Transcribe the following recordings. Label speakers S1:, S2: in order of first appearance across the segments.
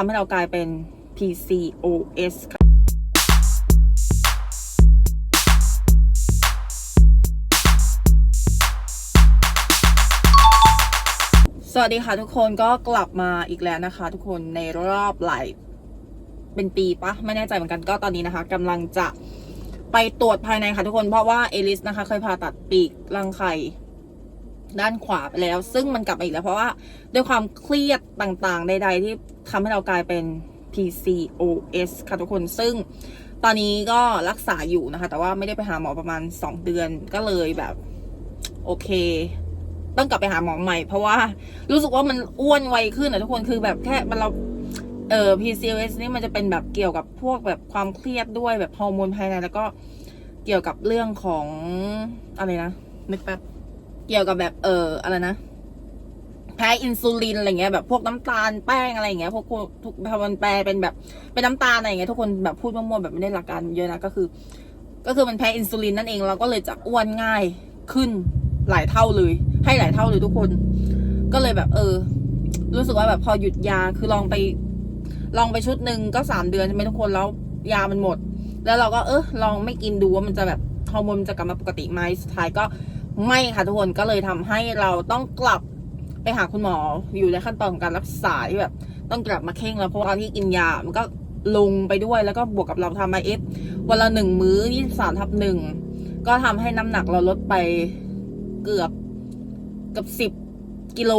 S1: ทำให้เรากลายเป็น PCOS ค่ะสวัสดีค่ะทุกคนก็กลับมาอีกแล้วนะคะ ทุกคนในรอบหลายเป็นปีปะไม่แน่ใจเหมือนกันก็ตอนนี้นะคะกำลังจะไปตรวจภายในค่ะทุกคนเพราะว่าเอลิสนะคะ เคยผ่าตัดปีกรังไข่ ด้านขวาไปแล้ว ซึ่งมันกลับมาอีกแล้วเพราะว่าด้วยความเครียดต่างๆ ใด ๆ ที่ทำให้เรากลายเป็น PCOS ค่ะทุกคนซึ่งตอนนี้ก็รักษาอยู่นะคะ แต่ว่าไม่ได้ไปหาหมอประมาณ 2 เดือนก็เลยแบบ โอเค ต้องกลับไปหาหมอใหม่ เพราะว่ารู้สึกว่ามันอ้วนไวขึ้นอะทุกคนคือแบบแค่มันเราเออ PCOS นี่มันจะเป็นแบบเกี่ยวกับพวกแบบความเครียดด้วยแบบฮอร์โมนภายในแล้วก็เกี่ยวกับเรื่องของอะไรนะนึกแป๊บ เกี่ยวกับแบบเอออะไรนะแพ้อินซูลินอะไรเงี้ยแบบพวกน้ำตาลแป้งอะไรเงี้ยพวกพวกทุกพอมันแปลเป็นแบบเป็นน้ำตาลอะไรเงี้ยทุกคนแบบพูดมั่วๆแบบไม่ได้หลักการเยอะนะก็คือ ก็คือมันแพ้อินซูลินนั่นเองเราก็เลยจะอ้วนง่ายขึ้นหลายเท่าเลย ให้หลายเท่าเลยทุกคน ก็เลยแบบ เออ รู้สึกว่าแบบพอหยุดยาคือลองไป ลองไปชุดหนึ่งก็สามเดือนใช่ไหมทุกคนแล้วยามันหมด แล้วเราก็เออลองไม่กินดูว่ามันจะแบบฮอร์โมนมันจะกลับมาปกติไหมสุดท้ายก็ ไม่ค่ะทุกคนก็เลยทำให้เราต้องกลับไปหาคุณหมออยู่ในขั้นตอนของการรักษาที่แบบ ต้องกลับมาเข่งแล้วเพราะตอนที่กินยา มันก็ลงไปด้วยแล้วก็บวกกับเราทำไอเอฟวันละหนึ่งมื้อยี่สามทับหนึ่งก็ทำให้น้ำหนักเราลดไปเกือบเกือบสิบกิโล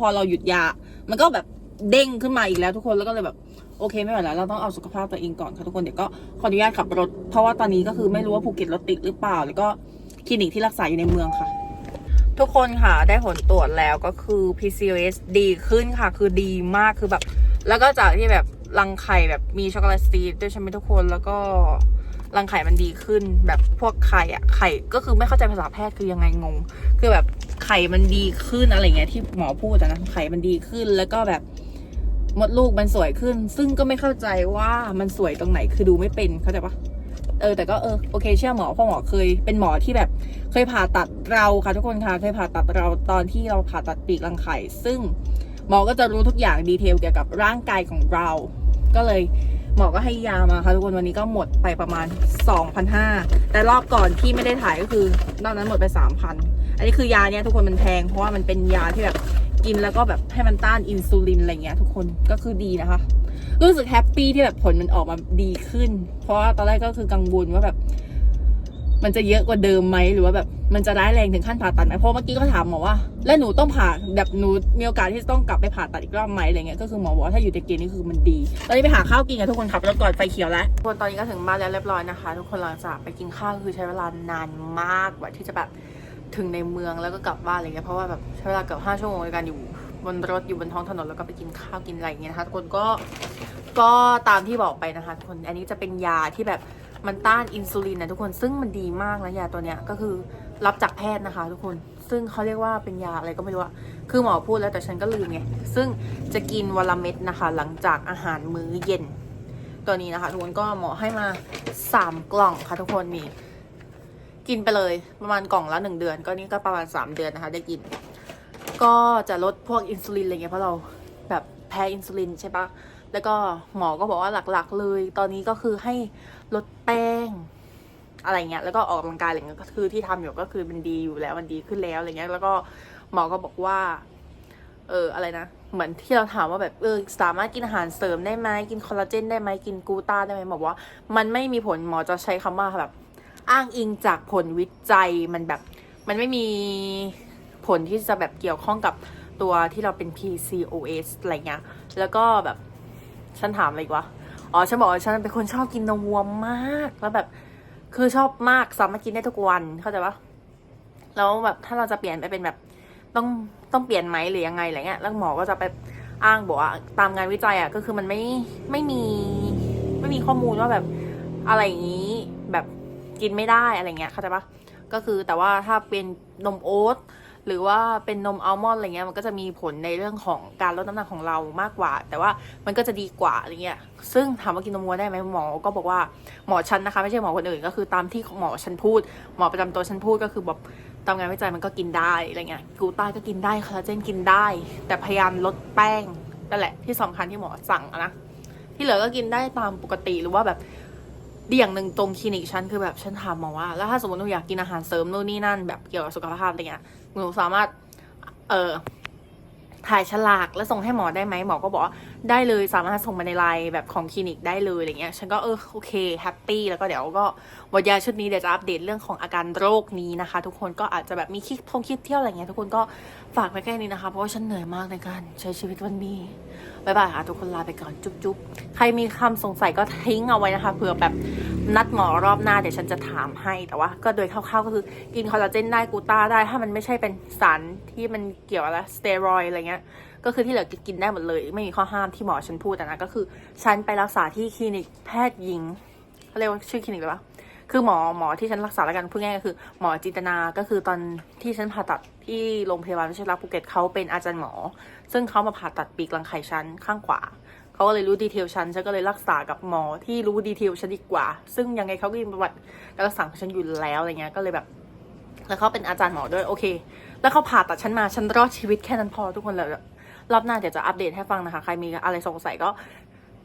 S1: พอเราหยุดยา มันก็แบบเด้งขึ้นมาอีกแล้วทุกคนแล้วก็เลยแบบโอเคไม่ไหวแล้วเราต้องเอาสุขภาพตัวเองก่อนค่ะทุกคนเดี๋ยวก็ขออนุญาตขับรถเพราะว่าตอนนี้ก็คือไม่รู้ว่าภูเก็ตรถติดหรือเปล่าแล้วก็ คลินิกที่รักษาอยู่ในเมืองค่ะ ทุกคนค่ะได้ผลตรวจแล้วก็คือ PCOS ดีขึ้นค่ะ คือดีมากคือแบบ แล้วก็จากที่แบบรังไข่แบบมีช็อกโกแลตซีดด้วยใช่ไหมทุกคนแล้วก็รังไข่มันดีขึ้นแบบพวกไข่อะไข่ก็คือไม่เข้าใจภาษาแพทย์คือยังไงงง คือแบบไข่มันดีขึ้นอะไรเงี้ยที่หมอพูดนะไข่มันดีขึ้นแล้วก็แบบมดลูกมันสวยขึ้น ซึ่งก็ไม่เข้าใจว่ามันสวยตรงไหนคือดูไม่เป็นเข้าใจปะ เออแต่ก็เออโอเคเชื่อหมอเพราะหมอเคยเป็นหมอที่แบบเคยผ่าตัดเราค่ะทุกคนค่ะเคยผ่าตัดเราตอนที่เราผ่าตัดปีกรังไข่ ซึ่งหมอก็จะรู้ทุกอย่างดีเทลเกี่ยวกับร่างกายของเรา ก็เลยหมอก็ให้ยามาค่ะทุกคนวันนี้ก็หมดไปประมาณ 2,500 แต่รอบก่อนที่ไม่ได้ถ่ายก็คือนอกนั้นหมดไป 3,000 อันนี้คือยาเนี้ยทุกคนมันแพงเพราะว่ามันเป็นยาที่แบบกินแล้วก็แบบให้มันต้านอินซูลินอะไรเงี้ยทุกคนก็คือดีนะคะ รู้สึกแฮปปี้ที่แบบผลมันออกมาดีขึ้น เพราะว่าตอนแรกก็คือกังวลว่าแบบ มันจะเยอะกว่าเดิมไหมหรือว่าแบบ มันจะร้ายแรงถึงขั้นผ่าตัดไหมเพราะเมื่อกี้ก็ถามหมอว่า แล้วหนูต้องผ่าแบบหนูมีโอกาสที่จะต้องกลับไปผ่าตัดอีกรอบไหมอะไรเงี้ยก็คือหมอบอกว่าถ้าอยู่ในเกณฑ์นี่คือมันดี ตอนนี้ไปหาข้าวกินกันทุกคนขับรถก่อนไฟเขียวแล้วทุกคนตอนนี้ก็ถึงบ้านแล้วเรียบร้อยนะคะ ทุกคนหลังจากไปกินข้าวคือใช้เวลานานมากกว่าที่จะแบบถึงในเมืองแล้วก็กลับบ้านอะไรเงี้ยเพราะว่าแบบใช้เวลาเกือบห้าชั่วโมงในการอยู่ บนรถอยู่บนท้องถนนแล้วก็ไปกินข้าวกินอะไรอย่างเงี้ยนะคะทุกคนก็ก็ตามที่บอกไปนะคะทุกคนอันนี้จะเป็นยาที่แบบมันต้านอินซูลินนะทุกคนซึ่งมันดีมากนะยาตัวเนี้ยก็คือรับจากแพทย์นะคะ ทุกคนซึ่งเขาเรียกว่าเป็นยาอะไรก็ไม่รู้อะคือหมอพูดแล้วแต่ฉันก็ลืมไงซึ่งจะกินวันละเม็ดนะคะ หลังจากอาหารมื้อเย็น ตัวนี้นะคะ ทุกคนก็หมอให้มาสามกล่องค่ะทุกคนนี่กินไปเลยประมาณกล่องละหนึ่งเดือน ก็นี่ก็ประมาณสามเดือนนะคะ ได้กิน ก็จะลดพวกอินซูลินอะไรเงี้ยเพราะเราแบบแพ้อินซูลินใช่ปะแล้วก็หมอก็บอกว่าหลักๆเลย ตอนนี้ก็คือให้ลดแป้งอะไรเงี้ยแล้วก็ออกกำลังกายอะไรเงี้ยก็คือที่ทำอยู่ก็คือมันดีอยู่แล้วมันดีขึ้นแล้วอะไรเงี้ยแล้วก็หมอก็บอกว่า เอออะไรนะเหมือนที่เราถามว่าแบบเออสามารถกินอาหารเสริมได้ไหมกินคอลลาเจนได้ไหมกินกูต้าได้ไหมบอกว่า มันไม่มีผลหมอจะใช้คำว่าแบบ อ้างอิงจากผลวิจัยมันแบบ มันไม่มี ผลที่จะแบบเกี่ยวข้องกับตัวที่เราเป็น PCOS อะไรเงี้ย แล้วก็แบบฉันถามอะไรวะ อ๋อ ฉันบอกว่าฉันเป็นคนชอบกินนมวัวมาก แล้วแบบ คือชอบมาก สามารถกินได้ทุกวัน เข้าใจปะแล้วแบบถ้าเราจะเปลี่ยนไปเป็นแบบ ต้องต้องเปลี่ยนไหมหรือยังไงอะไรเงี้ย แล้วหมอก็จะไปอ้างบอกว่าตามงานวิจัยอะ ก็คือมันไม่ไม่มีไม่มีข้อมูลว่าแบบอะไรอย่างนี้แบบกินไม่ได้อะไรเงี้ย เข้าใจปะก็คือแต่ว่าถ้าเป็นนมโอ๊ต หรือว่าเป็นนมอัลมอนด์อะไรเงี้ยมันก็จะมีผลในเรื่องของการลดน้ำหนักของเรามากกว่า แต่ว่ามันก็จะดีกว่าอะไรเงี้ยซึ่งถามว่ากินนมวัวได้ไหมหมอก็บอกว่าหมอฉันนะคะไม่ใช่หมอคนอื่นก็คือตามที่หมอฉันพูด หมอประจำตัวฉันพูดก็คือแบบตามงานวิจัยมันก็กินได้อะไรเงี้ยกูต้าก็กินได้คอลลาเจนกินได้ แต่พยายามลดแป้งนั่นแหละที่สำคัญที่หมอสั่งนะที่เหลือก็กินได้ตามปกติหรือว่าแบบ ดี่างหนึ่งตรงคลินิกฉันคือแบบฉันถามหมอว่า แล้วถ้าสมมติหนูอยากกินอาหารเสริมนู่นนี่นั่นแบบเกี่ยวกับสุขภาพอะไรเงี้ยหนูสามารถ เออ ถ่ายฉลากแล้วส่งให้หมอได้ไหมหมอก็บอกว่าได้เลยสามารถส่งมาในไลน์แบบของคลินิกได้เลยอะไรเงี้ยฉันก็เออโอเคแฮปปี้แล้วก็เดี๋ยวก็วันยาชุดนี้เดี๋ยวจะอัปเดตเรื่องของอาการโรคนี้นะคะ ทุกคนก็อาจจะแบบมีคลิกทงคลิกเที่ยวอะไรเงี้ยทุกคนก็ฝากไว้แค่นี้นะคะ เพราะว่าฉันเหนื่อยมากในการใช้ชีวิตวันนี้บายบายค่ะทุกคนลาไปก่อนจุ๊บจุ๊บใครมีคำสงสัยก็ทิ้งเอาไว้นะคะเผื่อแบบ นัดหมอรอบหน้าเดี๋ยวฉันจะถามให้แต่ว่า ก็โดยคร่าวๆก็คือกินคอลลาเจนได้กูต้าได้ ถ้ามันไม่ใช่เป็นสารที่มันเกี่ยวอะไรสเตียรอยอะไรเงี้ยก็คือที่เหลือกินได้หมดเลย ไม่มีข้อห้ามที่หมอฉันพูดอะนะก็คือฉันไปรักษาที่คลินิกแพทย์หญิงเขาเรียกว่าชื่อคลินิกหรือเปล่าคือหมอหมอที่ฉันรักษาแล้วกันพูดง่ายก็คือ หมอจินตนา ก็คือตอนที่ฉันผ่าตัดที่โรงพยาบาลวชิระภูเก็ตเขาเป็นอาจารย์หมอ ซึ่งเขามาผ่าตัดปีกรังไข่ฉันข้างขวา เขาก็เลยรู้ดีเทลฉัน ฉันก็เลยรักษากับหมอที่รู้ดีเทลฉันดีกว่า ซึ่งยังไงเขาก็มีประวัติการรักษาของฉันอยู่แล้วอะไรเงี้ย ก็เลยแบบ แล้วเขาเป็นอาจารย์หมอด้วย โอเค แล้วเขาผ่าตัดฉันมา ฉันรอดชีวิตแค่นั้นพอทุกคนเลยรอบหน้าเดี๋ยวจะอัปเดตให้ฟังนะคะ ใครมีอะไรสงสัยก็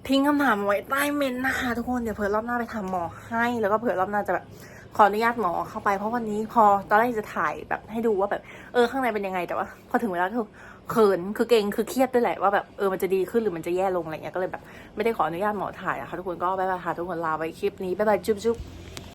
S1: ทิ้งคำถามไว้ใต้เมนนะคะทุกคน เดี๋ยวเผื่อรอบหน้าไปถาหมอให้ แล้วก็เผื่อรอบหน้าจะแบบ ขออนุญาตหมอเข้าไปเพราะวันนี้พอตอนแรกจะถ่ายแบบให้ดูว่าแบบ เออข้างในเป็นยังไงแต่ว่าพอถึงเวลาก็คือเขินคือเก่งคือเครียดด้วยแหละว่าแบบเออมันจะดีขึ้นหรือมันจะแย่ลงอะไรเงี้ยก็เลยแบบ ไม่ได้ขออนุญาตหมอถ่ายนะคะทุกคนก็บ๊ายบายค่ะทุกคนลาไว้คลิปนี้บ๊ายบายจุ๊บจุ๊บ